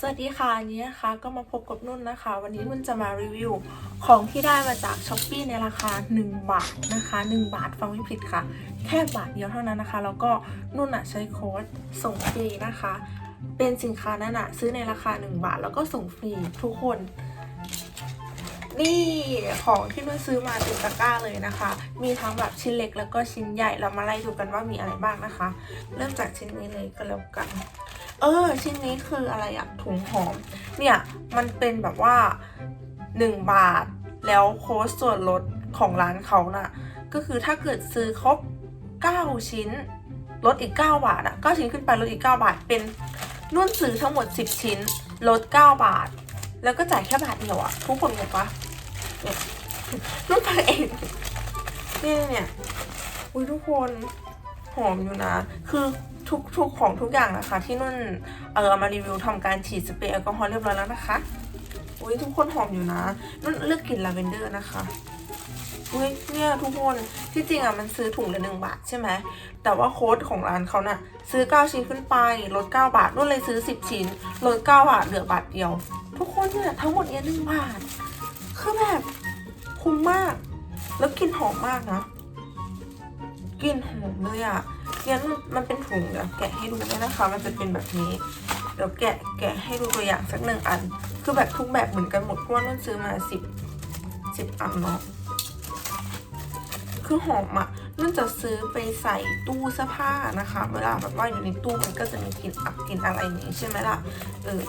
สวัสดีค่ะอันนี้นะคะก็มาพบกับนุ่นนะคะ วันนี้นุ่นจะมารีวิวของที่ได้มาจากช้อปปีในราคา 1 บาทนะคะ 1 บาทฟังไม่ผิดค่ะ แค่บาทเดียวเท่านั้นนะคะ แล้วก็นุ่นอะใช้โค้ดส่งฟรีนะคะ เป็นสินค้านั้นอะซื้อในราคา 1 บาท แล้วก็ส่งฟรีทุกคน นี่ของที่นุ่นซื้อมาต็มตะกร้าเลยนะคะ มีทั้งแบบชิ้นเล็กแล้วก็ชิ้นใหญ่เรามาไล่ดูกันว่ามีอะไรบ้างนะคะ เริ่มจากชิ้นนี้เลยก็แล้วกัน เออ ชิ้นนี้คืออะไรอะถุงหอม เนี่ย มันเป็นแบบว่า 1 บาท แล้วโค้ดส่วนลดของร้านเขาน่ะ ก็คือถ้าเกิดซื้อครบ 9 ชิ้น ลดอีก 9 บาทอะ9ชิ้นขึ้นไปลดอีก 9 บาท เป็นนุ่นซื้อทั้งหมด 10 ชิ้น ลด 9 บาท แล้วก็จ่ายแค่บาทเดียวอะทุกคนงงปะเนี่ยนุ่นไปเองนี่เนี่ย อุ้ยทุกคนหอมอยู่นะ คือ ทุกทุกของทุกอย่างนะคะ ที่นุ่นเออเอามารีวิวทำการฉีดสเปรย์แอลกอฮอล์เรียบร้อยแล้วนะคะอุ้ยทุกคนหอมอยู่นะนุ่นเลือกกลิ่นลาเวนเดอร์นะคะอุ้ยเนี่ยทุกคนที่จริงอะมันซื้อถุงละหนึ่งบาทใช่ไหมแต่ว่าโค้ดของร้านเขาน่ะซื้อ 9 ชิ้นขึ้นไปลด 9 บาทนุ่นเลยซื้อ 10 ชิ้นลด 9 บาทเหลือบาทเดียว ทุกคนเนี่ยทั้งหมดเนี่ยหนึ่งบาทคือแบบคุ้มมาก แล้วกลิ่นหอมมากนะกลิ่นหอมเลยอะ นี่ยนมันเป็นถุงเดี๋ยวแกะให้ดูด้วยนะคะ มันจะเป็นแบบนี้ เดี๋ยวแกะแกะให้ดูตัวอย่างสักหนึ่งอัน คือแบบทุกแบบเหมือนกันหมดเพราะว่านุ่นซื้อมาสิบสิบอันเนาะคือหอมอะ่ะนุ่นจะซื้อไปใส่ตู้เสื้อผ้านะคะ เวลาแบบว่าอยู่ในตู้มันก็จะมีกลิ่นอับกลิ่นอะไรนี้ใช่ไหมล่ะ เออ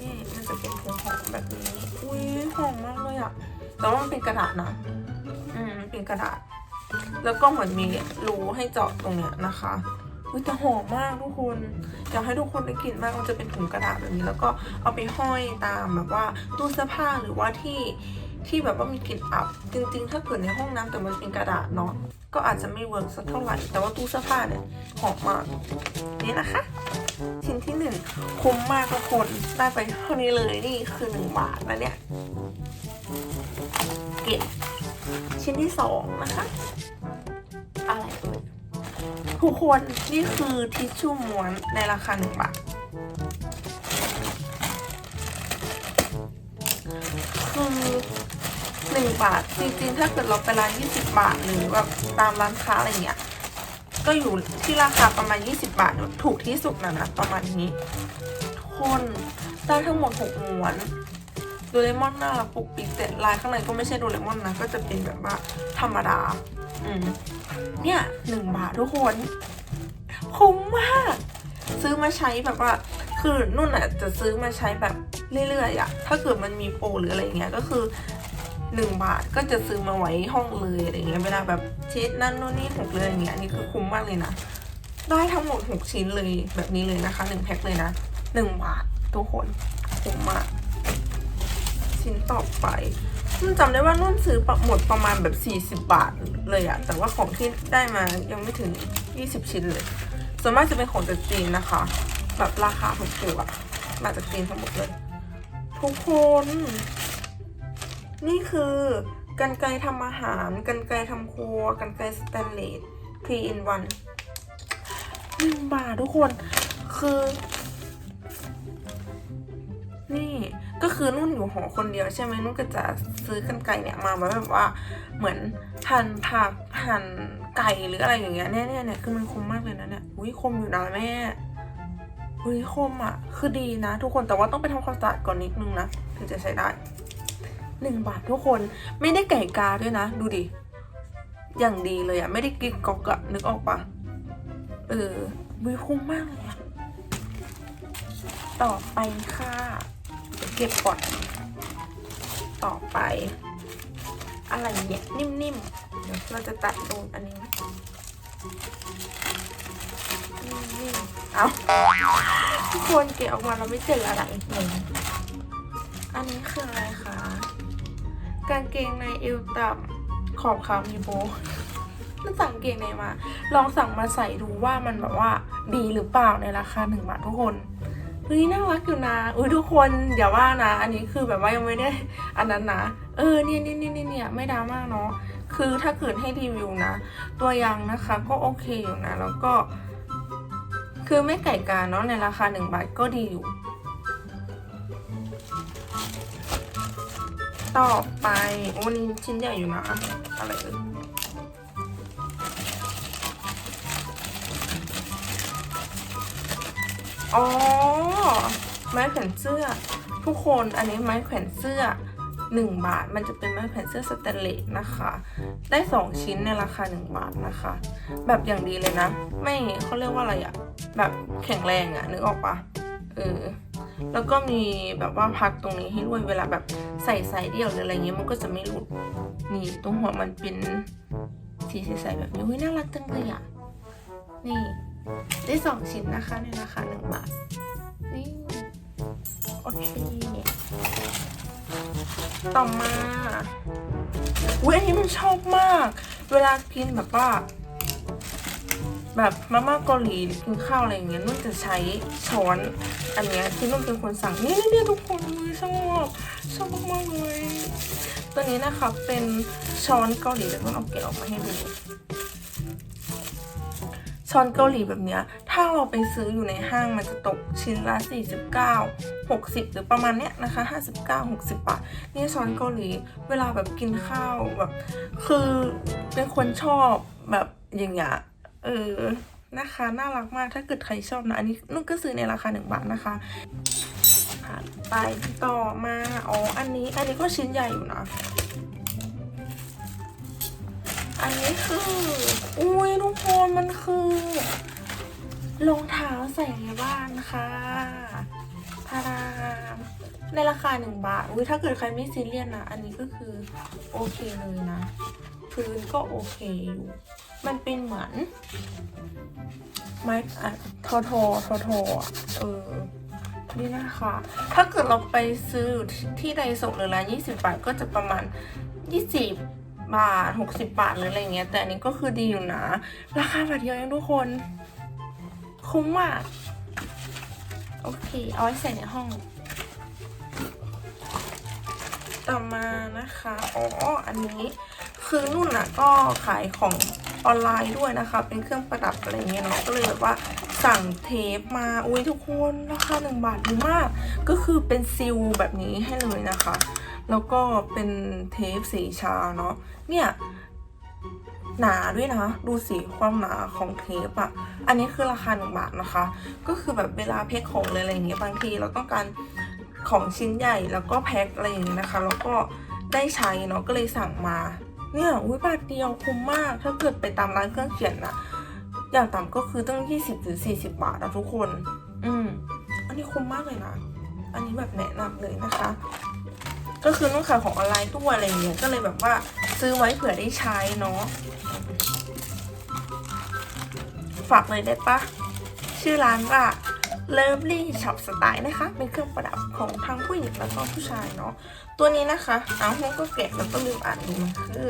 นี่มันจะเป็นผงหอมแบบนี้ อุ้ยหอมมากเลยอะ่ะ แต่ว่ามันเป็นกระดาษนะ อืมเป็นกระดาษ แล้วก็เหมือนมีรูให้เจาะตรงเนี้ยนะคะอุ้ยแต่หอมมากทุกคนอยากให้ทุกคนได้กลิ่นมากมันจะเป็นถุงกระดาษแบบนี้แล้วก็เอาไปห้อยตามแบบว่าตู้เสื้อผ้าหรือว่าที่ที่แบบว่ามีกลิ่นอับ จริง ๆ ถ้าเกิดในห้องน้ำแต่มันเป็นกระดาษเนาะก็อาจจะไม่เวิร์กสักเท่าไหร่ แต่ว่าตู้เสื้อผ้าเนี่ยหอมมากนี่นะคะ ชิ้นที่หนึ่งคุ้มมากทุกคนได้ไปเท่านี้เลยนี่คือหนึ่งบาทแล้วเนี่ยเก็บ ชิ้นที่สองนะคะ อะไรเอ่ยทุกคนนี่คือทิชชู่ม้วนในราคาหนึ่งบาทคือหนึ่งบาท จริงๆ ถ้าเกิดเราไปร้านยี่สิบบาท หรือแบบตามร้านค้าอะไรเงี้ย ก็อยู่ที่ราคาประมาณ20บาท ถูกที่สุดนะนะประมาณนี้ ทุกคนได้ทั้งหมดหกม้วน โดเรมอนน่ารักปุกปิกแต่ลายข้างในก็ไม่ใช่โดเรมอนนะ ก็จะเป็นแบบว่าธรรมดา อืม เนี่ยหนึ่งบาททุกคนคุ้มมาก ซื้อมาใช้แบบว่า คือนุ่นอะจะซื้อมาใช้แบบเรื่อยๆอะ ถ้าเกิดมันมีโปรหรืออะไรเงี้ยก็คือหนึ่งบาทก็จะซื้อมาไว้ห้องเลยอะไรเงี้ยเวลาแบบเช็ดนั่นนู่นนี่หกเลยอย่างเงี้ยนนี่คือคุ้มมากเลยนะ ได้ทั้งหมดหกชิ้นเลยแบบนี้เลยนะคะหนึ่งแพ็คเลยนะหนึ่งบาททุกคนคุ้มมาก ชิ้นต่อไปนุ่นจำได้ว่านุ่นซื้อหมดประมาณแบบ 40 บาทเลยอะแต่ว่าของที่ได้มายังไม่ถึง 20 ชิ้นเลย ส่วนมากจะเป็นของจากจีนนะคะ แบบราคาถูกๆอะมาจากจีนทั้งหมดเลย ทุกคน นี่คือกันไกทำอาหาร กันไกทำครัว กันไกสแตนเลส 3 in 1หนึ่งบาททุกคนคือ นี่ ก็คือนุ่นอยู่หอคนเดียวใช่ไหมนุ่นก็จะซื้อกันไก่เนี่ยมาไว้แบบว่าเหมือนหั่นผักหั่นไก่หรืออะไรอย่างเงี้ยเนี่ยเนี่ยคือมันคมมากเลยนะเนี่ยอุ้ยคมอยู่นะแม่อุ้ยคมอะ คือดีนะ ทุกคนแต่ว่าต้องไปทำความสะอาดก่อนนิดนึงนะถึงจะใช้ได้หนึ่งบาททุกคนไม่ได้ไก่กาด้วยนะ ดูดิอย่างดีเลยอะไม่ได้กิ๊กก๊อกอะนึกออกปะเออวิคุ้มมากเลยอะต่อไปค่ะ ก็บก่อน ต่อไป อะไรเนี่ยนิ่มๆ เดี๋ยวเราจะตัดตรงอันนี้นิ่มๆเอาทุกคนเก็บออกมาเราไม่เจออะไรเลยอันนี้คืออะไรคะ กางเกงในเอวต่ำขอบขาวมีโบนั่นสั่งกางเกงในมา ลองสั่งมาใส่ดูว่ามันแบบว่าดีหรือเปล่าในราคาหนึ่งบาททุกคน เฮ้ยน่ารักอยู่นะอุ้ยทุกคนอย่าว่านะ อันนี้คือแบบว่ายังไม่ได้อันนั้นนะเออเนี่ยเนี่ยเนี่ยเนี่ยไม่ดราม่าเนาะคือถ้าเกิดให้รีวิวนะ ตัวยางนะคะก็โอเคอยู่นะ แล้วก็ คือไม่ไก่การเนาะในราคาหนึ่งบาทก็ดีอยู่ ต่อไปโอ้นี่ชิ้นใหญ่อยู่นะอะไรเอ่ย อ๋อ ไม้แขวนเสื้อ ทุกคนอันนี้ไม้แขวนเสื้อ 1 บาท มันจะเป็นไม้แขวนเสื้อสแตนเลสนะคะ ได้ 2 ชิ้นในราคา 1 บาทนะคะ แบบอย่างดีเลยนะ ไม่เขาเรียกว่าอะไรอะแบบแข็งแรงอะนึกออกปะเออแล้วก็มีแบบว่าพักตรงนี้ให้ด้วยเวลาแบบใส่ไซส์เดี่ยวหรืออะไรเงี้ยมันก็จะไม่หลุดนี่ตรงหัวมันเป็นสีใสๆแบบนี้อุ้ยน่ารักจังเลยอะนี่ ได้สองชิ้นนะคะในราคาหนึ่งบาท นี่ โอเค ต่อมาอุ้ยอันนี้มันชอบมาก เวลากินแบบว่า แบบมาม่าเกาหลีหรือกินข้าวอะไรอย่างเงี้ยนุ่นจะใช้ช้อน อันเนี้ยที่นุ่นเป็นคนสั่ง นี่นี่นี่ทุกคนเลยชอบชอบมากเลย ตัวนี้นะคะเป็นช้อนเกาหลีเดี๋ยวนุ่นเอาเกล็ดออกมาให้ดู ช้อนเกาหลีแบบเนี้ย ถ้าเราไปซื้ออยู่ในห้างมันจะตกชิ้นละ 49 60 หรือประมาณเนี้ยนะคะ 59 60 บาท นี่ช้อนเกาหลี เวลาแบบกินข้าวแบบ คือเป็นคนชอบแบบอย่างเงี้ย เออ นะคะ น่ารักมาก ถ้าเกิดใครชอบนะ อันนี้นุ่นก็ซื้อในราคาหนึ่งบาทนะคะไปต่อมา อ๋อ อันนี้ อันนี้ก็ชิ้นใหญ่อยู่นะ อันนี้คือ อุ้ยทุกคนมันคือรองเท้าใส่ในบ้านค่ะทาดามในราคาหนึ่งบาท อุ้ยถ้าเกิดใครไม่ซีเรียสนะ อันนี้ก็คือโอเคเลยนะ พื้นก็โอเคอยู่ มันเป็นเหมือน ไม้อะทอทอทอทอเออนี่นะคะ ถ้าเกิดเราไปซื้อที่ไดโซหรือร้านยี่สิบบาทก็จะประมาณยี่สิ บาทหกสิบบาทหรืออะไรเงี้ย แต่อันนี้ก็คือดีอยู่นะ ราคาบาทเดียวเองทุกคน คุ้มมาก โอเค เอาไว้ใส่ในห้อง ต่อมานะคะ อ๋อ อันนี้คือนุ่นอะก็ขายของออนไลน์ด้วยนะคะ เป็นเครื่องประดับอะไรเงี้ยเนาะก็เลยแบบว่าสั่งเทปมาอุ้ยทุกคนราคาหนึ่งบาทดีมาก ก็คือเป็นซิลแบบนี้ให้เลยนะคะ แล้วก็เป็นเทปสีชาเนาะเนี่ยหนาด้วยนะ ดูสิความหนาของเทปอะอันนี้คือราคาหนึ่งบาทนะคะ ก็คือแบบเวลาแพ็คของเลยอะไรอย่างเงี้ยบางทีเราต้องการของชิ้นใหญ่แล้วก็แพ็คอะไรอย่างเงี้ยนะคะ แล้วก็ได้ใช้เนาะก็เลยสั่งมา เนี่ยอุ้ยบาทเดียวคุ้มมาก ถ้าเกิดไปตามร้านเครื่องเขียนนะอย่างต่ำก็คือตั้ง 20หรือ40 บาทนะทุกคน อืม อันนี้คุ้มมากเลยนะ อันนี้แบบแนะนำเลยนะคะ ก็คือนุ่นขายของออนไลน์ตัวอะไรอย่างเงี้ยก็เลยแบบว่าซื้อไว้เผื่อได้ใช้เนาะฝากเลยได้ปะชื่อร้านว่า Lovely Shop Style นะคะ เป็นเครื่องประดับของทั้งผู้หญิงแล้วก็ผู้ชายเนาะ ตัวนี้นะคะเอาหุ้นก็แกะแล้วก็ลืมอ่านดูมันคือ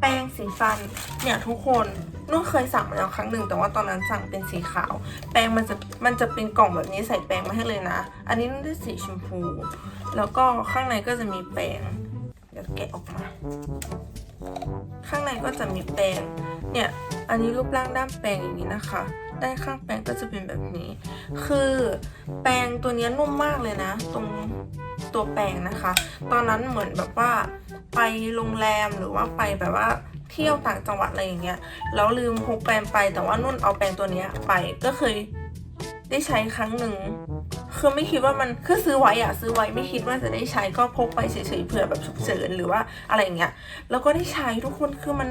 แป้งสีฟัน เนี่ยทุกคนนุ่นเคยสั่งมาแล้วครั้งหนึ่ง แต่ว่าตอนนั้นสั่งเป็นสีขาว แป้งมันจะมันจะเป็นกล่องแบบนี้ใส่แป้งมาให้เลยนะ อันนี้นุ่นได้สีชมพู แล้วก็ข้างในก็จะมีแป้งเดี๋ยวแกะออกมา ข้างในก็จะมีแป้งเนี่ยอันนี้รูปร่างด้านแปรงอย่างนี้นะคะด้านข้างแปรงก็จะเป็นแบบนี้ คือแปรงตัวนี้นุ่มมากเลยนะ ตรงตัวแปรงนะคะ ตอนนั้นเหมือนแบบว่าไปโรงแรมหรือว่าไปแบบว่าเที่ยวต่างจังหวัดอะไรอย่างเงี้ยแล้วลืมพกแปรงไปแต่ว่านุ่นเอาแปรงตัวนี้ไปก็เคยได้ใช้ครั้งหนึ่ง คือไม่คิดว่ามันคือซื้อไว้อะซื้อไว้ไม่คิดว่าจะได้ใช้ก็พกไปเฉยๆเผื่อแบบฉุกเฉินหรือว่าอะไรอย่างเงี้ยแล้วก็ได้ใช้ทุกคนคือมัน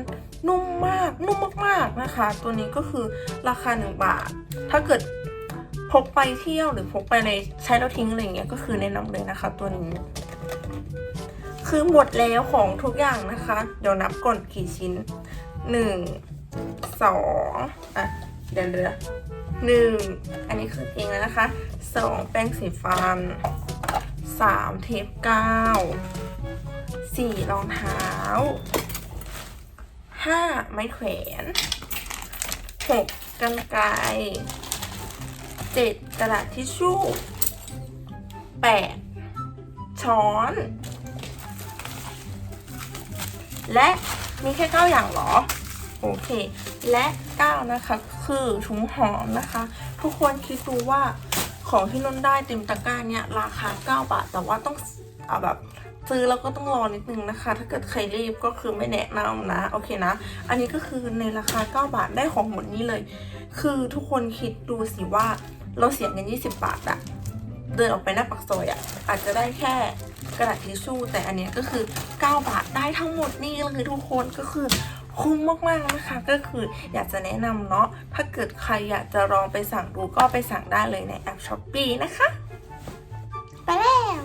นุ่มมากนุ่มมากๆนะคะ ตัวนี้ก็คือราคาหนึ่งบาท ถ้าเกิดพกไปเที่ยวหรือพกไปในใช้แล้วทิ้งอะไรอย่างเงี้ยก็คือแนะนำเลยนะคะ ตัวนี้ คือหมดแล้วของทุกอย่างนะคะ เดี๋ยวนับก่อนกี่ชิ้นหนึ่งสองอะเดี๋ยวเดี๋ยวหนึ่งอันนี้คือเองแล้วนะคะ สองแป้งสีฟันสามเทปกาวสี่รองเท้าห้าไม้แขวนหกกันไกรเจ็ดกระดาษทิชชู่แปดช้อน และมีแค่เก้าอย่างหรอ โอเค และเก้านะคะ คือถุงหอมนะคะ ทุกคนคิดดูว่า ของที่นุ่นได้เต็มตะกร้าเนี่ยราคา 9 บาท แต่ว่าต้องเอาแบบซื้อแล้วก็ต้องรอนิดนึงนะคะ ถ้าเกิดใครรีบก็คือไม่แนะนำนะ โอเคนะ อันนี้ก็คือในราคา 9 บาทได้ของหมดนี้เลย คือทุกคนคิดดูสิว่าเราเสียเงิน20 บาทอะเดินออกไปหน้าปากซอยอะอาจจะได้แค่กระดาษทิชชู่แต่อันนี้ก็คือ 9 บาทได้ทั้งหมดนี่เลยทุกคนก็คือ คุ้มมากๆนะคะ ก็คืออยากจะแนะนำเนาะถ้าเกิดใครอยากจะลองไปสั่งดูก็ไปสั่งได้เลยในแอปช้อปปีนะคะ ไปแล้ว